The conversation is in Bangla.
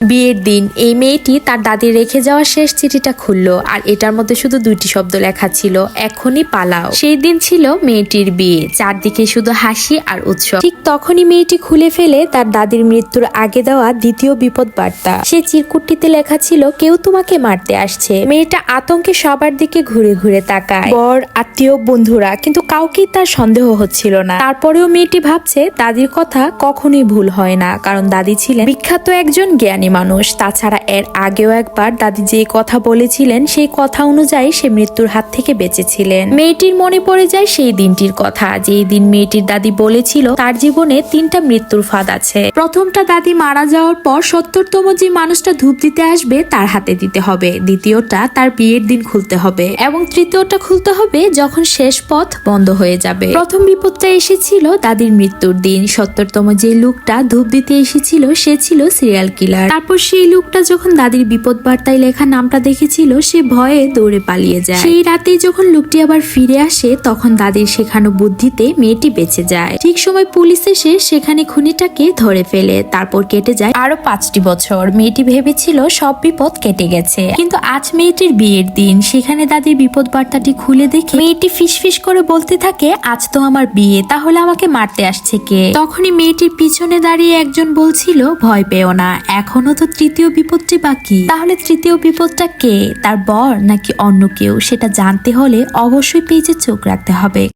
বিয়ের দিন। এই মেয়েটি তার দাদির রেখে যাওয়া শেষ চিঠিটা খুললো, আর এটার মধ্যে শুধু দুইটি শব্দ লেখা ছিল, এখনই পালাও। সেই দিন ছিল মেয়েটির বিয়ে। চারদিকে শুধু হাসি আর উৎসব। ঠিক তখনই মেয়েটি খুলে ফেলে তার দাদির মৃত্যুর আগে দেওয়া দ্বিতীয় বিপদ বার্তা। সে চিরকুটটিতে লেখা ছিল, কেউ তোমাকে মারতে আসছে। মেয়েটা আতঙ্কে সবার দিকে ঘুরে ঘুরে তাকায়। বর, আত্মীয়, বন্ধুরা, কিন্তু কাউকেই তার সন্দেহ হচ্ছিল না। তারপরেও মেয়েটি ভাবছে, দাদির কথা কখনোই ভুল হয় না। কারণ দাদি ছিলেন বিখ্যাত একজন জ্ঞানী মানুষ। তাছাড়া এর আগেও একবার দাদি যে কথা বলেছিলেন, সেই কথা অনুযায়ী সে মৃত্যুর হাত থেকে বেঁচেছিলেন। মেয়েটির মনে পড়ে যায় সেই দিনটির কথা। যেই দিন মেয়েটির দাদি বলেছিল, তার জীবনে তিনটা মৃত্যুর ফাঁদ আছে। প্রথমটা দাদি মারা যাওয়ার পর সত্তরতম যে মানুষটা ধূপ দিতে আসবে, তার হাতে দিতে হবে। দ্বিতীয়টা, তার বিয়ের দিন খুলতে হবে। এবং তৃতীয়টা খুলতে হবে যখন শেষ পথ বন্ধ হয়ে যাবে। প্রথম বিপদটা এসেছিল দাদির মৃত্যুর দিন। সত্তরতম যে লোকটা ধূপ দিতে এসেছিল, সে ছিল সিরিয়াল কিলার তারপর সেই লোকটা যখন দাদির বিপদ বার্তায় লেখা নামটা দেখেছিল, সে ভয়ে দৌড়ে পালিয়ে যায়। সেই রাতেই যখন লোকটি আবার ফিরে আসে, তখন দাদির শেখানো বুদ্ধিতে মেয়েটি বেঁচে যায়। ঠিক সময় পুলিশ এসে সেখানে খুনিটাকে ধরে ফেলে, তারপর কেটে যায় আরও পাঁচটি বছর। মেয়েটি ভেবেছিল সব বিপদ কেটে গেছে। কিন্তু আজ মেয়েটির বিয়ের দিন। সেখানে দাদির বিপদ বার্তাটি খুলে দেখে মেয়েটি ফিসফিস করে বলতে থাকে, আজ তো আমার বিয়ে, তাহলে আমাকে মারতে আসছে কে? তখনই মেয়েটির পিছনে দাঁড়িয়ে একজন বলছিল, ভয় পেও না, এখনও তো তৃতীয় বিপদটি বাকি। তাহলে তৃতীয় বিপদটা কে? তার বর নাকি অন্য কেউ? সেটা জানতে হলে অবশ্যই পেজে চোখ রাখতে হবে।